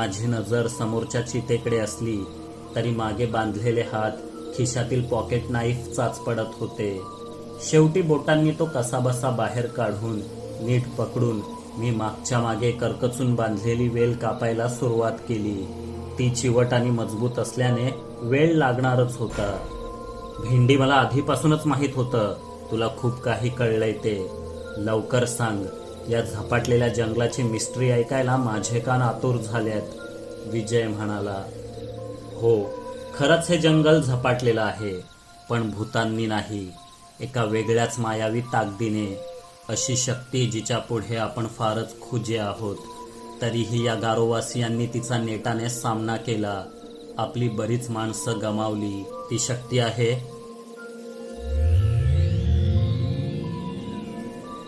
माझी नजर समोरच्या चितेकडे असली तरी मागे बांधलेले हात खिशातील पॉकेट नाईफ चाच पडत होते. शेवटी बोटांनी तो कसाबसा बाहेर काढून नीट पकडून मी मागच्या मागे करकचून बांधलेली वेल कापायला सुरुवात केली. ती चिवट आणि मजबूत असल्याने वेळ लागणारच होता. भेंडी मला आधीपासूनच माहीत होतं. तुला खूप काही कळलंय ते. लवकर सांग. या झपाटलेल्या जंगलाची मिस्ट्री ऐकायला माझे कान आतुर झाल्यात विजय म्हणाला हो खरंच हे जंगल झपाटलेलं आहे पण भूतांनी नाही. एका वेगळ्याच मायावी ताकदीने. अशी शक्ती जिच्या पुढे आपण फारच खुजे आहोत. तरीही या गारोवासियांनी तिचा नेटाने सामना केला. आपली बरीच माणसं गमावली. ती शक्ती आहे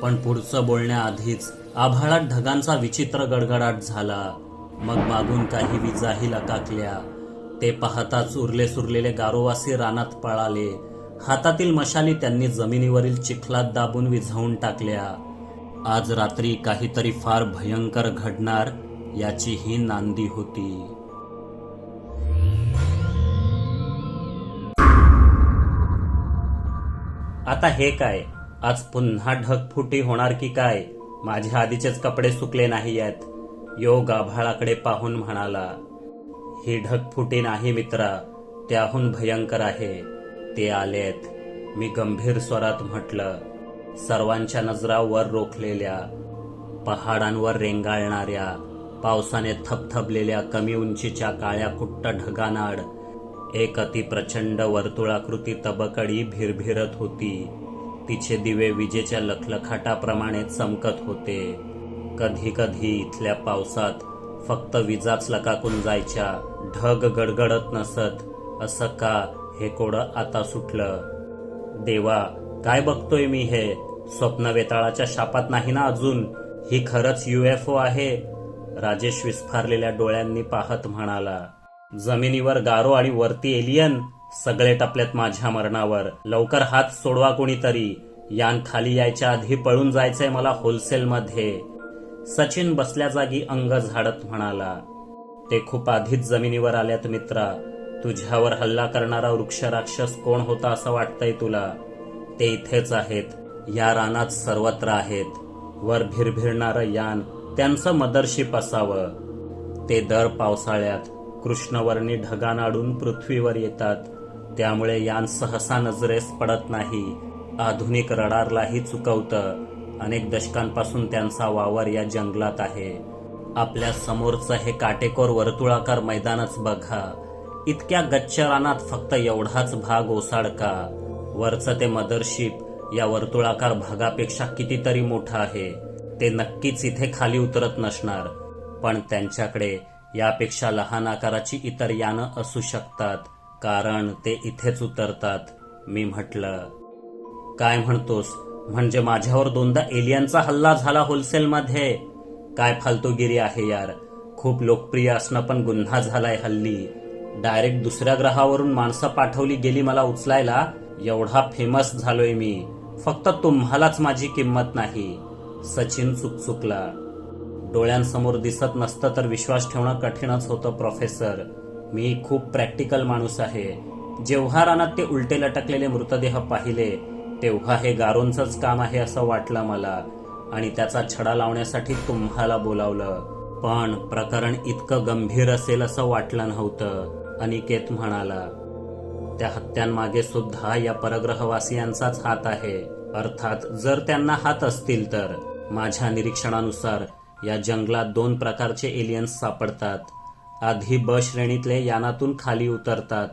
पण पुढचं बोलण्याआधीच आभाळात ढगांचा विचित्र गडगडाट झाला. मग मागून काही विजाही लकाकल्या. ते पाहताच उरले सुरलेले गारोवासी रानात पळाले. हातातील मशाली त्यांनी जमिनीवरील चिखलात दाबून विझवून टाकल्या. आज रात्री काहीतरी फार भयंकर घडणार याची ही नांदी होती. आता हे काय? आज पुन्हा ढगफुटी होणार की काय? माझ्या आधीचेच कपडे सुकले नाही आहेत. योग आभाळाकडे पाहून म्हणाला ही ढगफुटी नाही मित्रा त्याहून भयंकर आहे. ते आलेत. मी गंभीर स्वरात म्हटलं सर्वांच्या नजरा वर रोखलेल्या पहाडांवर रेंगाळणाऱ्या पावसाने थपथपलेल्या कमी उंचीच्या काळ्या कुट्ट ढगानाड एक अति प्रचंड वर्तुळाकृती तबकडी भिरभिरत होती. तिचे दिवे विजेच्या लखलखाटाप्रमाणे चमकत होते. कधी कधी इथल्या पावसात फक्त विजाच लकाकून जायच्या ढग गडगडत नसत असं का हे कोडं आता सुटलं? देवा काय बघतोय मी हे? स्वप्न वेताळाच्या शापात नाही ना अजून? ही खरंच युएफओ आहे? राजेश विस्फारलेल्या डोळ्यांनी पाहत म्हणाला जमिनीवर गारो आणि वरती एलियन? सगळे टपलेत माझ्या मरणावर. लवकर हात सोडवा कोणीतरी. यान खाली यायच्या आधी पळून जायचंय मला होलसेलमध्ये. सचिन बसल्या जागी अंग झाडत म्हणाला ते खूप आधीच जमिनीवर आल्यात मित्रा. तुझ्यावर हल्ला करणारा वृक्ष राक्षस कोण होता असं वाटतंय तुला? ते इथेच आहेत. या रानात सर्वत्र आहेत. वर भिरभिरणारं यान. त्यांचं मदरशिप असावं. ते दर पावसाळ्यात कृष्णवर्णी ढगानाडून पृथ्वीवर येतात. त्यामुळे यान सहसा नजरेस पडत नाही. आधुनिक रडारलाही चुकवतं. अनेक दशकांपासून त्यांचा वावर या जंगलात आहे. आपल्या समोरचं हे काटेकोर वर्तुळाकार मैदानच बघा. इतक्या गच्च रानात फक्त एवढाच भाग ओसाडका. वरचं ते मदरशिप या वर्तुळाकार भागापेक्षा कितीतरी मोठं आहे. ते नक्कीच इथे खाली उतरत नसणार. पण त्यांच्याकडे यापेक्षा लहान आकाराची इतर यानं असू शकतात. कारण ते इथेच उतरतात. मी म्हटलं काय म्हणतोस? म्हणजे माझ्यावर दोनदा एलियनचा हल्ला झाला होलसेलमध्ये? काय फालतूगिरी आहे यार. खूप लोकप्रिय असणं पण गुन्हा झालाय हल्ली. डायरेक्ट दुसऱ्या ग्रहावरून माणसं पाठवली गेली मला उचलायला? एवढा फेमस झालोय मी. फक्त तुम्हालाच माझी किंमत नाही. सचिन चुकचुकला. डोळ्यांसमोर दिसत नसतं तर विश्वास ठेवणं कठीणच होतं प्रोफेसर. मी खूप प्रॅक्टिकल माणूस आहे. जेव्हा रानात ते उलटे लटकलेले मृतदेह पाहिले तेव्हा हे गारोंचंच काम आहे असं वाटलं मला आणि त्याचा छडा लावण्यासाठी तुम्हाला बोलावलं. पण प्रकरण इतकं गंभीर असेल असं वाटलं नव्हतं. अनिकेत म्हणाला त्या हत्यांमागे सुद्धा या परग्रहवासियांचाच हात आहे. अर्थात जर त्यांना हात असतील तर. माझ्या निरीक्षणानुसार या जंगलात दोन प्रकारचे एलियन्स सापडतात. आधी ब श्रेणीतले यानातून खाली उतरतात.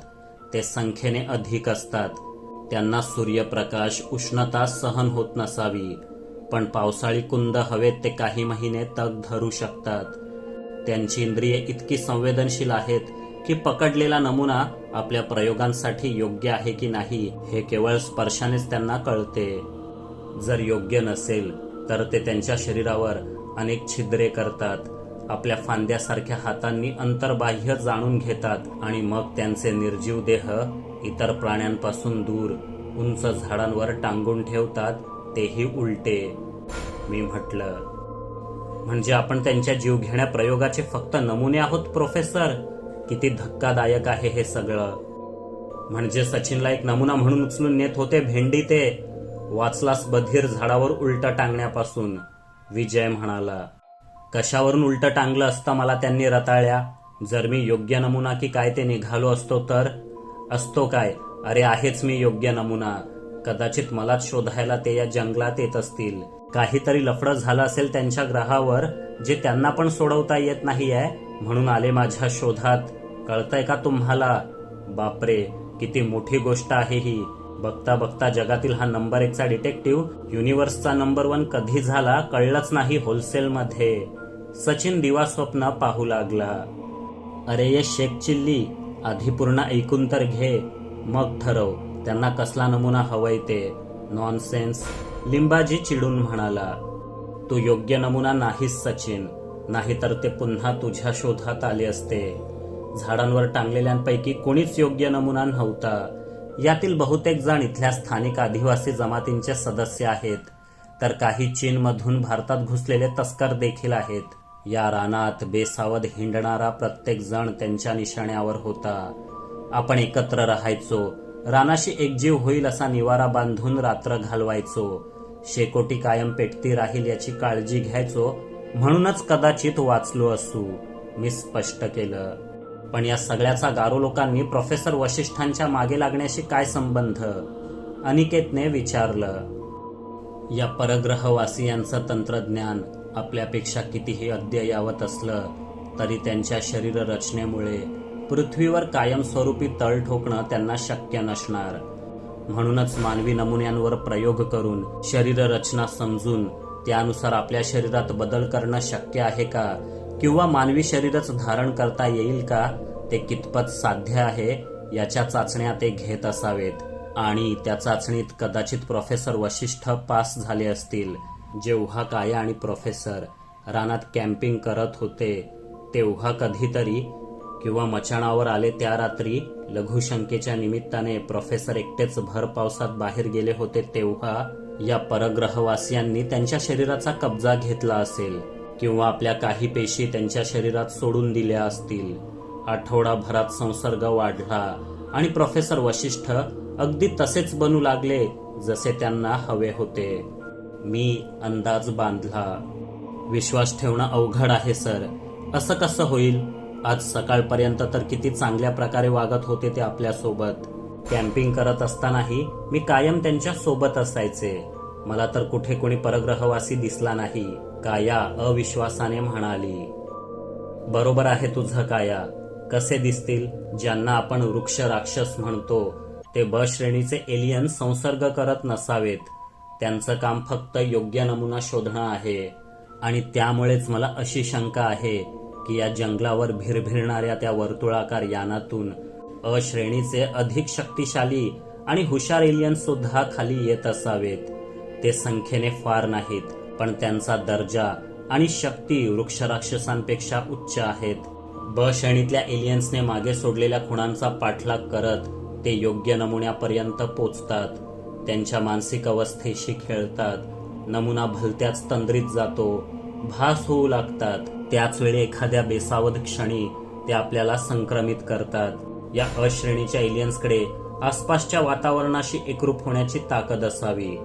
ते संख्येने अधिक असतात. त्यांना सूर्यप्रकाश उष्णता सहन होत नसावी. पण पावसाळी कुंद हवेत ते काही महिने तग धरू शकतात. त्यांची इंद्रिये इतकी संवेदनशील आहेत की पकडलेला नमुना आपल्या प्रयोगांसाठी योग्य आहे की नाही हे केवळ स्पर्शानेच त्यांना कळते. जर योग्य नसेल तर ते त्यांच्या शरीरावर अनेक छिद्रे करतात. आपल्या फांद्यासारख्या हातांनी अंतर्बाह्य जाणून घेतात आणि मग त्यांचे निर्जीव देह इतर प्राण्यांपासून दूर उंच झाडांवर टांगून ठेवतात तेही उलटे. मी म्हटलं म्हणजे आपण त्यांच्या जीवघेण्या प्रयोगाचे फक्त नमुने आहोत प्रोफेसर? किती धक्कादायक आहे हे सगळं. म्हणजे सचिनला एक नमुना म्हणून उचलून नेत होते भेंडी ते. वाचलास बधीर झाडावर उलटा टांगण्यापासून विजय म्हणाला. कशावरून उलटं टांगलं असतं मला त्यांनी रताळ्या? जर मी योग्य नमुना की काय ते निघालो असतो तर? असतो काय? अरे आहेच मी योग्य नमुना. कदाचित मलाच शोधायला ते या जंगलात येत असतील. काहीतरी लफडं झालं असेल त्यांच्या ग्रहावर जे त्यांना पण सोडवता येत नाही आहे म्हणून आले माझ्या शोधात. कळतंय का तुम्हाला? बापरे किती मोठी गोष्ट आहे ही. बघता बघता जगातील हा नंबर एकचा डिटेक्टिव्ह युनिव्हर्सचा नंबर वन कधी झाला कळलंच नाही होलसेलमध्ये. सचिन दिवा स्वप्न पाहू लागला. अरे ये शेख चिल्ली आधी पूर्ण ऐकून तर घे. मग ठरव त्यांना कसला नमुना हवंय ते. नॉनसेन्स लिंबाजी चिडून म्हणाला. तू योग्य नमुना नाहीस सचिन. नाहीतर ते पुन्हा तुझ्या शोधात आले असते. झाडांवर टांगलेल्यांपैकी कोणीच योग्य नमुना नव्हता. यातील बहुतेक जण इथल्या स्थानिक आदिवासी जमातींचे सदस्य आहेत. तर काही चीनमधून भारतात घुसलेले तस्कर देखील आहेत. या रानात बेसावध हिंडणारा प्रत्येक जण त्यांच्या निशाण्यावर होता. आपण एकत्र राहायचो. रानाशी एकजीव होईल असा निवारा बांधून रात्र घालवायचो. शेकोटी कायम पेटती राहील याची काळजी घ्यायचो म्हणूनच कदाचित वाचलो असू मी स्पष्ट केलं. पण या सगळ्याचा गारो लोकांनी प्रोफेसर वशिष्ठांच्या मागे लागण्याशी काय संबंध? अनिकेतने विचारलं. या परग्रहवासियांचं तंत्रज्ञान आपल्यापेक्षा कितीही अद्ययावत असलं तरी त्यांच्या शरीर रचनेमुळे पृथ्वीवर कायमस्वरूपी तळ ठोकणं त्यांना शक्य नसणार. म्हणूनच मानवी नमुन्यांवर प्रयोग करून शरीर रचना समजून त्यानुसार आपल्या शरीरात बदल करणं शक्य आहे का? किंवा मानवी शरीरच धारण करता येईल का? ते कितपत साध्य आहे? याच्या चाचण्या ते घेत असावेत. आणि त्या चाचणीत कदाचित प्रोफेसर वशिष्ठ पास झाले असतील. जेव्हा काया आणि प्रोफेसर रानात कॅम्पिंग करत होते तेव्हा कधीतरी किंवा मचाणावर आले त्या रात्री लघुशंकेच्या निमित्ताने प्रोफेसर एकटेच भर पावसात बाहेर गेले होते तेव्हा या परग्रहवासियांनी त्यांच्या शरीराचा कब्जा घेतला असेल किंवा आपल्या काही पेशी त्यांच्या शरीरात सोडून दिल्या असतील. आठवडाभरात संसर्ग वाढला आणि प्रोफेसर वशिष्ठ अगदी तसेच बनू लागले जसे त्यांना हवे होते. मी अंदाज बांधला. विश्वास ठेवणं अवघड आहे सर. असं कसं होईल? आज सकाळपर्यंत तर किती चांगल्या प्रकारे वागत होते ते आपल्यासोबत. कॅम्पिंग करत असतानाही मी कायम त्यांच्यासोबत असायचे. मला तर कुठे कोणी परग्रहवासी दिसला नाही काया अविश्वासाने म्हणाली. बरोबर आहे तुझं काया. कसे दिसतील? ज्यांना आपण वृक्ष राक्षस म्हणतो ते ब श्रेणीचे एलियन संसर्ग करत नसावेत. त्यांचं काम फक्त योग्य नमुना शोधणं आहे. आणि त्यामुळेच मला अशी शंका आहे की या जंगलावर भिरभिरणाऱ्या त्या वर्तुळाकार यानातून अश्रेणीचे अधिक शक्तिशाली आणि हुशार एलियन सुद्धा खाली येत असावेत. ते संख्येने फार नाहीत पण त्यांचा दर्जा आणि शक्ती वृक्षराक्षसांपेक्षा उच्च आहेत. ब श्रेणीतल्या एलियन्सने मागे सोडलेल्या खुणांचा पाठलाग करत ते योग्य नमुन्यापर्यंत पोचतात. त्यांच्या मानसिक अवस्थेशी खेळतात. नमुना भलत्याच तंद्रीत जातो. भास होऊ लागतात. त्याच वेळी एखाद्या बेसावध क्षणी ते आपल्याला संक्रमित करतात. या अश्रेणीच्या एलियन्सकडे आसपासच्या वातावरणाशी एकरूप होण्याची ताकद असावी.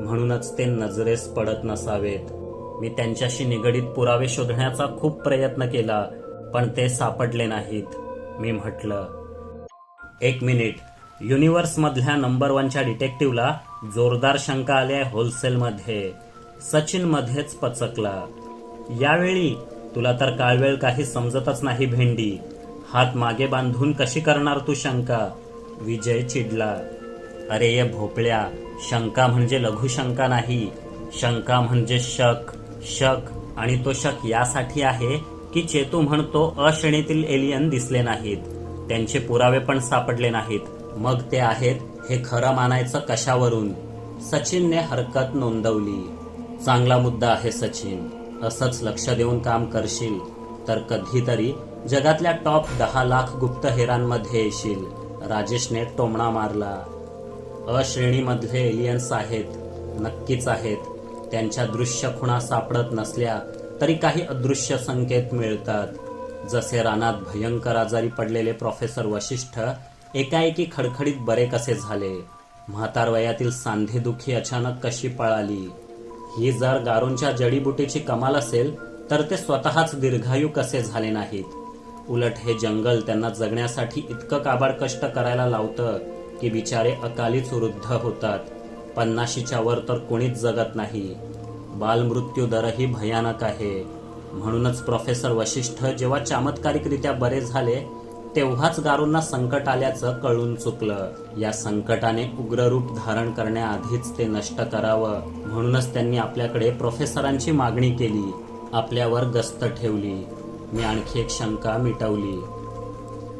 म्हणूनच ते नजरेस पडत नसावेत. मी त्यांच्याशी निगडीत पुरावे शोधण्याचा खूप प्रयत्न केला पण ते सापडले नाहीत. मी म्हटलं एक मिनिट. युनिव्हर्समधल्या नंबर वनच्या डिटेक्टिव्हला जोरदार शंका आल्या होलसेलमध्ये. सचिनमध्येच पचकला. यावेळी तुला तर काळवेळ काही समजतच नाही भेंडी. हात मागे बांधून कशी करणार तू शंका? विजय चिडला. अरे ये भोपळ्या शंका म्हणजे लघुशंका नाही. शंका म्हणजे शक शक आणि तो शक यासाठी आहे की चेतू म्हणतो अश्रेणीतील एलियन दिसले नाहीत. त्यांचे पुरावे पण सापडले नाहीत. मग ते आहेत हे खरं मानायचं कशावरून? सचिनने हरकत नोंदवली. चांगला मुद्दा आहे सचिन. असंच लक्ष देऊन काम करशील. तर कधीतरी जगातल्या टॉप दहा लाख गुप्तहेरांमध्ये येशील. राजेशने टोमणा मारला. अ श्रेणीमधले एलियन्स आहेत. नक्कीच आहेत. त्यांच्या दृश्य खुणा सापडत नसल्या तरी काही अदृश्य संकेत मिळतात. जसे रानात भयंकर आजारी पडलेले प्रोफेसर वशिष्ठ एकाएकी खडखडीत बरे कसे झाले? म्हातार वयातील सांधेदुखी अचानक कशी पळाली? ही जर गारोंच्या जडीबुटीची कमाल असेल तर ते स्वतःच दीर्घायू कसे झाले नाहीत? उलट हे जंगल त्यांना जगण्यासाठी इतकं काबाड कष्ट करायला लावतं की बिचारे अकालीच वृद्ध होतात. पन्नाशीच्या वर तर कोणीच जगत नाही. बालमृत्यू दरही भयानक आहे. म्हणूनच प्रोफेसर वशिष्ठ जेव्हा चमत्कारिकरित्या बरे झाले तेव्हाच गारूंना संकट आल्याचं कळून चुकलं. या संकटाने उग्र रूप धारण करण्याआधीच ते नष्ट करावं. म्हणूनच त्यांनी आपल्याकडे प्रोफेसरांची मागणी केली. आपल्यावर गस्त ठेवली. मी आणखी एक शंका मिटवली.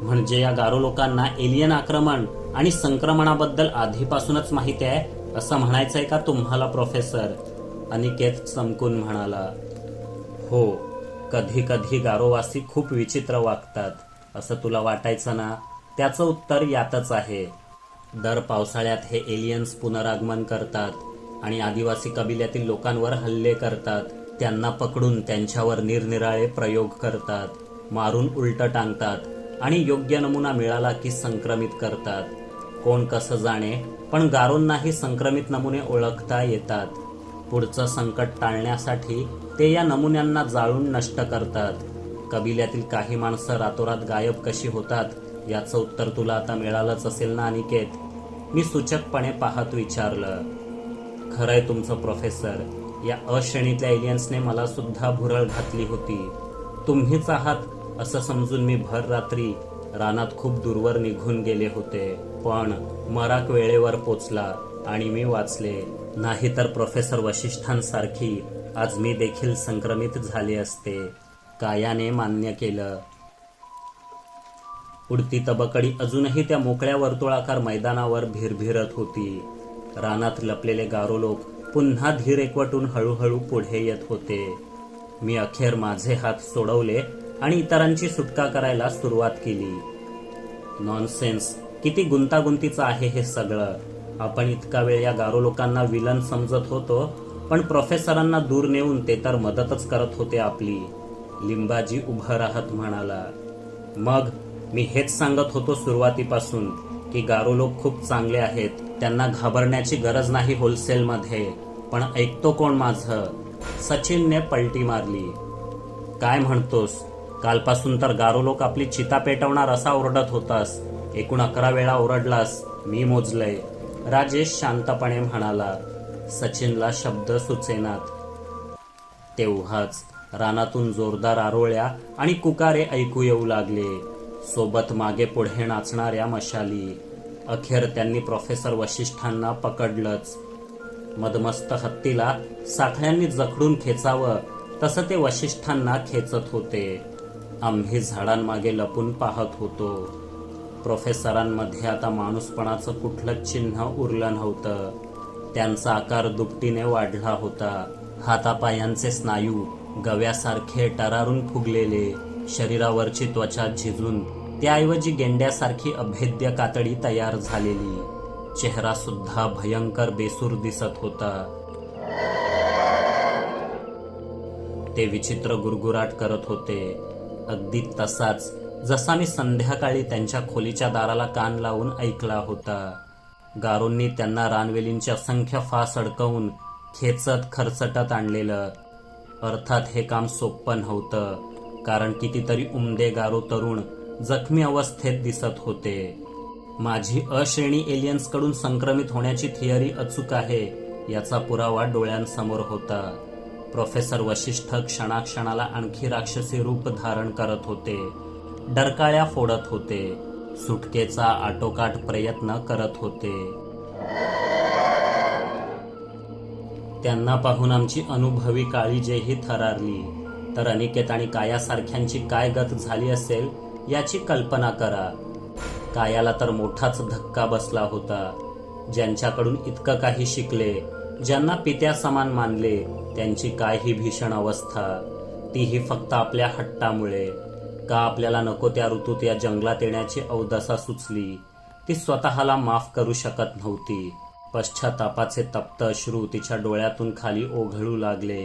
म्हणजे या गारो लोकांना एलियन आक्रमण आणि संक्रमणाबद्दल आधीपासूनच माहिती आहे असं म्हणायचंय का तुम्हाला प्रोफेसर? अनिकेत चमकून म्हणाला. हो कधी कधी गारोवासी खूप विचित्र वागतात. असं तुला वाटायचं ना? त्याचं उत्तर यातच आहे. दर पावसाळ्यात हे एलियन्स पुनरागमन करतात आणि आदिवासी कबिल्यातील लोकांवर हल्ले करतात. त्यांना पकडून त्यांच्यावर निरनिराळे प्रयोग करतात मारून उलट टांगतात आणि योग्य नमुना मिळाला की संक्रमित करतात. कोण कसं जाणे पण गारोंनाही संक्रमित नमुने ओळखता येतात. पुढचं संकट टाळण्यासाठी ते या नमुन्यांना जाळून नष्ट करतात. कबिल्यातील काही माणसं रातोरात गायब कशी होतात याचं उत्तर तुला आता मिळालंच असेल ना अनिकेत? मी सूचकपणे पाहत विचारलं. खरंय तुमचं प्रोफेसर. या अश्रेणीतल्या एलियन्सने मला सुद्धा भुरळ घातली होती. तुम्हीच आहात असं समजून मी भर रात्री रानात खूप दूरवर निघून गेले होते. पण मराक वेळेवर पोचला आणि मी वाचले. नाहीतर प्रोफेसर वशिष्ठांसारखी आज मी देखील संक्रमित झाले असते. कायाने मान्य केलं. उडती तबकडी अजूनही त्या मोकळ्या वर्तुळाकार मैदानावर भिरभिरत होती. रानात लपलेले गारो लोक पुन्हा धीर एकवटून हळूहळू पुढे येत होते. मी अखेर माझे हात सोडवले आणि इतरांची सुटका करायला सुरुवात केली. नॉनसेन्स किती गुंतागुंतीचं आहे हे सगळं. आपण इतका वेळ या गारो लोकांना विलन समजत होतो पण प्रोफेसरांना दूर नेऊन ते तर मदतच करत होते आपली. लिंबाजी उभं राहत म्हणाला मग मी हेच सांगत होतो सुरुवातीपासून की गारो लोक खूप चांगले आहेत त्यांना घाबरण्याची गरज नाही होलसेलमध्ये पण ऐकतो कोण माझं? सचिनने पलटी मारली. काय म्हणतोस? कालपासून तर गारो लोक आपली चिता पेटवणार असा ओरडत होतास. एकूण अकरा वेळा ओरडलास. मी मोजलंय. राजेश शांतपणे म्हणाला सचिनला शब्द सुचेनात. तेव्हाच रानातून जोरदार आरोळ्या आणि कुकारे ऐकू येऊ लागले. सोबत मागे पुढे नाचणाऱ्या मशाली. अखेर त्यांनी प्रोफेसर वशिष्ठांना पकडलंच. मदमस्त हत्तीला साखळ्यांनी जखडून खेचावं तसं ते वशिष्ठांना खेचत होते. आम्ही झाडांमागे लपून पाहत होतो. प्रोफेसरांमध्ये आता माणूसपणाचं कुठलंच चिन्ह उरलं नव्हतं. त्यांचा आकार दुपटीने वाढला होता. हातापायांचे स्नायू गव्यासारखे टरारून फुगलेले शरीरावरची त्वचा झिजून त्याऐवजी गेंड्यासारखी अभेद्य कातडी तयार झालेली. चेहरा सुद्धा भयंकर बेसूर दिसत होता. ते विचित्र गुरगुराट करत होते. अगदी तसाच जसा मी संध्याकाळी त्यांच्या खोलीच्या दाराला कान लावून ऐकला होता. गारोंनी त्यांना रानवेलींची असंख्य फास अडकवून खेचत खरचटत आणलेलं. अर्थात हे काम सोपं नव्हतं कारण कितीतरी उमदेगारो तरुण जखमी अवस्थेत दिसत होते. माझी अश्रेणी एलियन्सकडून संक्रमित होण्याची थिअरी अचूक आहे याचा पुरावा डोळ्यांसमोर होता. प्रोफेसर वशिष्ठ क्षणाक्षणाला आणखी राक्षसी रूप धारण करत होते. डरकाळ्या फोडत होते. सुटकेचा आटोकाट प्रयत्न करत होते. त्यांना पाहून आमची अनुभवी काळीजेही थरारली. तर अनिकेत आणि कायासारख्यांची काय गत झाली असेल याची कल्पना करा. कायाला तर मोठाच धक्का बसला होता. ज्यांच्याकडून इतकं काही शिकले ज्यांना पित्या समान मानले त्यांची काय ही भीषण अवस्था. तीही फक्त आपल्या हट्टामुळे. का आपल्याला नको त्या ऋतूत या जंगलात येण्याची अवदसा सुचली? ती स्वतःला माफ करू शकत नव्हती. पश्चातापाचे तप्त अश्रू तिच्या डोळ्यातून खाली ओघळू लागले.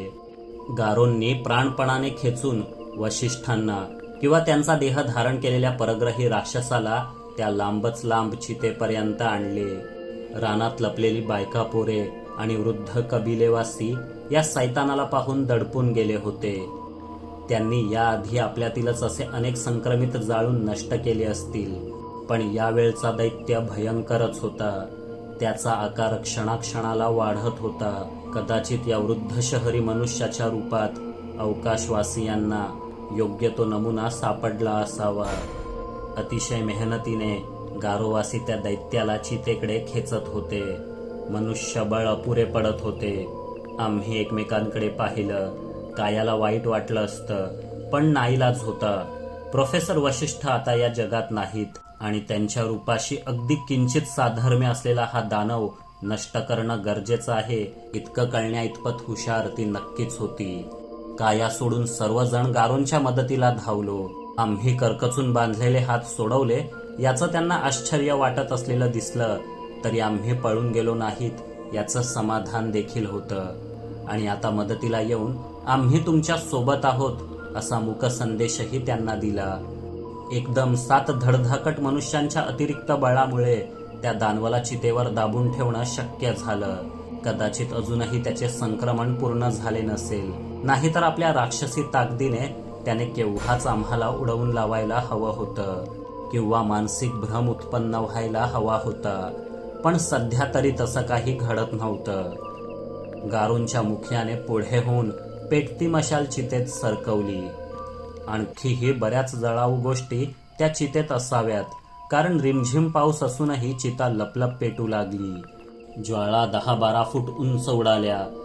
गारोंनी प्राणपणाने खेचून वशिष्ठांना किंवा त्यांचा देह धारण केलेल्या परग्रही राक्षसाला त्या लांबच लांब चितेपर्यंत आणले. रानात लपलेली बायका पोरे आणि वृद्ध कबिलेवासी या सैतानाला पाहून दडपून गेले होते. त्यांनी याआधी आपल्यातीलच असे अनेक संक्रमित जाळून नष्ट केले असतील पण यावेळचा दैत्य भयंकरच होता. त्याचा आकार क्षणाक्षणाला वाढत होता. कदाचित या वृद्ध शहरी मनुष्याच्या रूपात अवकाशवासियांना योग्य तो नमुना सापडला असावा. अतिशय मेहनतीने गारोवासी त्या दैत्याला चितेकडे खेचत होते. मनुष्यबळ अपुरे पडत होते. आम्ही एकमेकांकडे पाहिलं. कायाला वाईट वाटलं असतं पण नाईलाज होता. प्रोफेसर वशिष्ठ आता या जगात नाहीत. आणि त्यांच्या रूपाशी अगदी किंचित साधर्म्य असलेला हा दानव नष्ट करणं गरजेचं आहे. इतकं कळण्या इतपत हुशार ती नक्कीच होती. काया सोडून सर्वजण गारोंच्या मदतीला धावलो. आम्ही करकचून बांधलेले हात सोडवले याचं त्यांना आश्चर्य वाटत असलेलं दिसलं तरी आम्ही पळून गेलो नाहीत याचं समाधान देखील होतं. आणि आता मदतीला येऊन आम्ही तुमच्यासोबत आहोत असा मूक संदेशही त्यांना दिला. एकदम सात धडधाकट मनुष्यांच्या अतिरिक्त बळामुळे त्या दानवाला चितेवर दाबून ठेवणं शक्य झालं. कदाचित अजूनही त्याचे संक्रमण पूर्ण झाले नसेल. नाहीतर आपल्या राक्षसी ताकदीने त्याने केव्हाच आम्हाला उडवून लावायला हवं होतं किंवा मानसिक भ्रम उत्पन्न व्हायला हवा होता. पण सध्या तरी तसं काही घडत नव्हतं. गारूंच्या मुखियाने पुढे होऊन पेटती मशाल चितेत सरकवली. आणखीही बऱ्याच जळाऊ गोष्टी त्या चितेत असाव्यात. कारण रिमझिम पाऊस असूनही चिता लपलप पेटू लागली. ज्वाळा दहा बारा फूट उंच उडाल्या.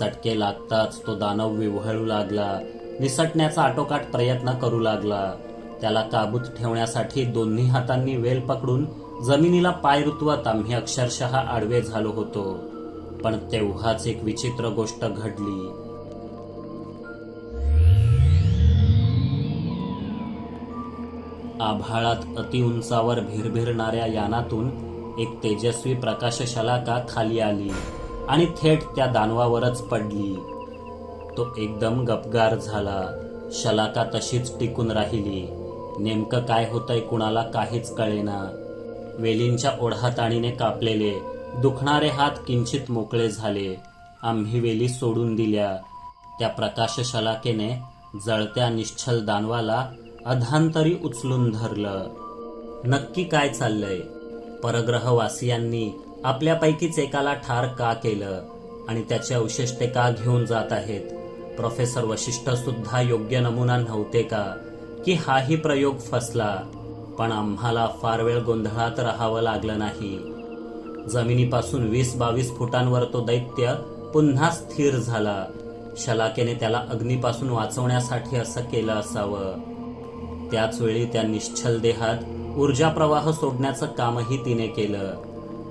चटके लागताच तो दानव विव्हळू लागला. निसटण्याचा आटोकाट प्रयत्न करू लागला. त्याला काबूत ठेवण्यासाठी दोन्ही हातांनी वेल पकडून जमिनीला पाय रुतवत आम्ही अक्षरशः आडवे झालो होतो. पण तेव्हाच एक विचित्र गोष्ट घडली. आभाळात अतिउंचावर भिरभिरणाऱ्या यानातून एक तेजस्वी प्रकाशशलाका खाली आली आणि थेट त्या दानवावरच पडली. तो एकदम गपगार झाला. शलाका तशीच टिकून राहिली. नेमकं काय होतंय कुणाला काहीच कळेना. वेलींच्या ओढाताणीने कापलेले दुखणारे हात किंचित मोकळे झाले. आम्ही वेली सोडून दिल्या. त्या प्रकाश शलाकेने जळत्या निश्चल दानवाला अधांतरी उचलून धरलं. नक्की काय चाललंय? परग्रहवासियांनी आपल्यापैकीच एकाला ठार का केलं? आणि त्याचे अवशेष ते का घेऊन जात आहेत? प्रोफेसर वशिष्ठ सुद्धा योग्य नमुना नव्हते का? की हाही प्रयोग फसला? पण आम्हाला फार वेळ गोंधळात राहावं लागलं नाही. जमिनीपासून वीस बावीस फुटांवर तो दैत्य पुन्हा स्थिर झाला. शलाकेने त्याला अग्नीपासून वाचवण्यासाठी असं केलं असावं. त्याच वेळी त्या निश्चल देहात ऊर्जा प्रवाह सोडण्याचं कामही तिने केलं.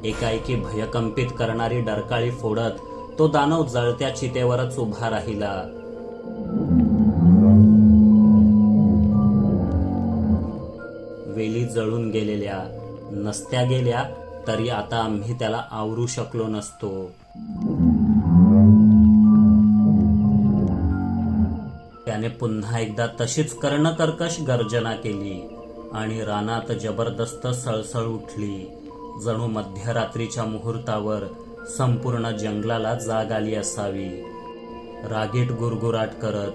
एकाएकी भयकंपित करणारी डरकाळी फोडत तो दानव जळत्या चितेवरच उभा राहिला. वेली जळून गेलेल्या नसत्या गेल्या तरी आता आम्ही त्याला आवरू शकलो नसतो. त्याने पुन्हा एकदा तशीच कर्णकर्कश गर्जना केली आणि रानात जबरदस्त सळसळ उठली. जणू मध्यरात्रीच्या मुहूर्तावर संपूर्ण जंगलाला जाग आली असावी. रागीट गुरगुराट करत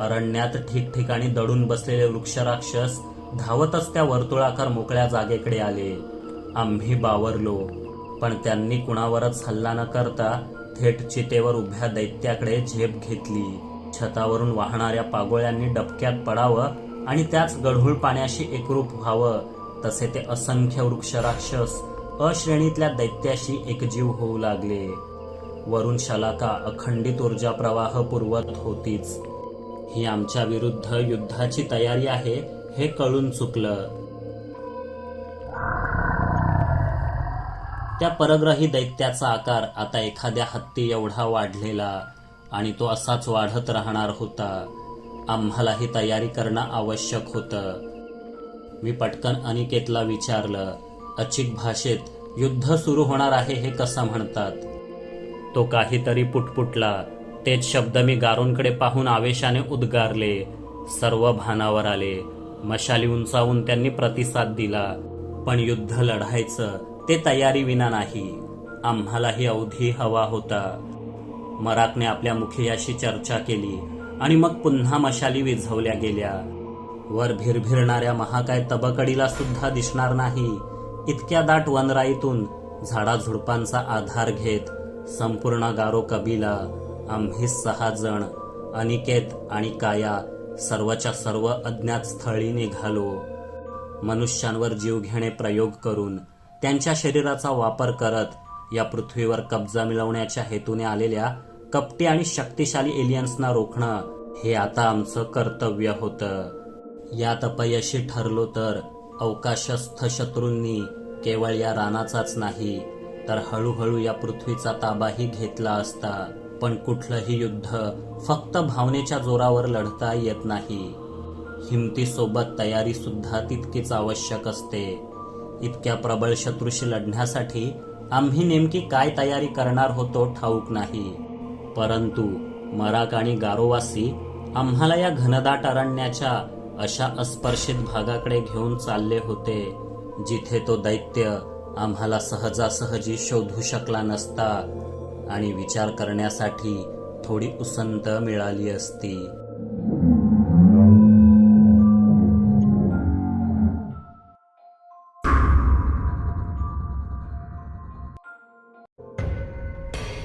अरण्यात ठिकठिकाणी दडून बसलेले वृक्षराक्षस धावतच त्या वर्तुळाकार मोकळ्या जागेकडे आले. आम्ही बावरलो. पण त्यांनी कुणावरच हल्ला न करता थेट चितेवर उभ्या दैत्याकडे झेप घेतली. छतावरून वाहणाऱ्या पागोळ्यांनी डबक्यात पडावं आणि त्याच गढूळ पाण्याशी एकरूप व्हावं. तसे ते असंख्य वृक्षराक्षस अश्रेणीतल्या दैत्याशी एकजीव होऊ लागले. वरून शलाका अखंडित ऊर्जा प्रवाह पुरवत होतीच. ही आमच्या विरुद्ध युद्धाची तयारी आहे हे कळून चुकलं. त्या परग्रही दैत्याचा आकार आता एखाद्या हत्ती एवढा वाढलेला आणि तो असाच वाढत राहणार होता. आम्हालाही तयारी करणं आवश्यक होतं. मी पटकन अनिकेतला विचारलं अचिक भाषेत युद्ध सुरू होणार आहे हे कसं म्हणतात? तो काहीतरी पुटपुटला तेच शब्द मी गारोंकडे पाहून आवेशाने उद्गारले. सर्व भानावर आले. मशाली उंचावून त्यांनी प्रतिसाद दिला. पण युद्ध लढायचं ते तयारी विना नाही. आम्हालाही अवधी हवा होता. मराकने आपल्या मुखियाशी चर्चा केली आणि मग पुन्हा मशाली विझवल्या गेल्या. वर भिरभिरणाऱ्या महाकाय तबकडीला सुद्धा दिसणार नाही. इतक्या दाट वनराईतून झाडाझुडपांचा आधार घेत संपूर्ण गारो कबीला आम्ही सहा जण अनिकेत आणि काया सर्वच्या सर्व अज्ञात स्थळी निघालो. मनुष्यांवर जीव घेणे प्रयोग करून त्यांच्या शरीराचा वापर करत या पृथ्वीवर कब्जा मिळवण्याच्या हेतूने आलेल्या कपटी आणि शक्तिशाली एलियन्सना रोखणं हे आता आमचं कर्तव्य होतं. यात अपयशी ठरलो तर अवकाशस्थ शत्रूंनी केवळ या रानाचाच नाही तर हळूहळू या पृथ्वीचा ताबाही घेतला असता. पण कुठलंही युद्ध फक्त भावनेच्या जोरावर लढता येत नाही. हिमतीसोबत तयारी सुद्धा तितकीच आवश्यक असते. इतक्या प्रबळ शत्रूशी लढण्यासाठी आम्ही नेमकी काय तयारी करणार होतो ठाऊक नाही. परंतु मराक आणि गारोवासी आम्हाला या घनदाट अरण्याच्या अशा अस्पर्शित भागाकडे घेऊन चालले होते जिथे तो दैत्य आम्हाला सहजासहजी शोधू शकला नसता आणि विचार करण्यासाठी थोडी उसंत मिळाली असती.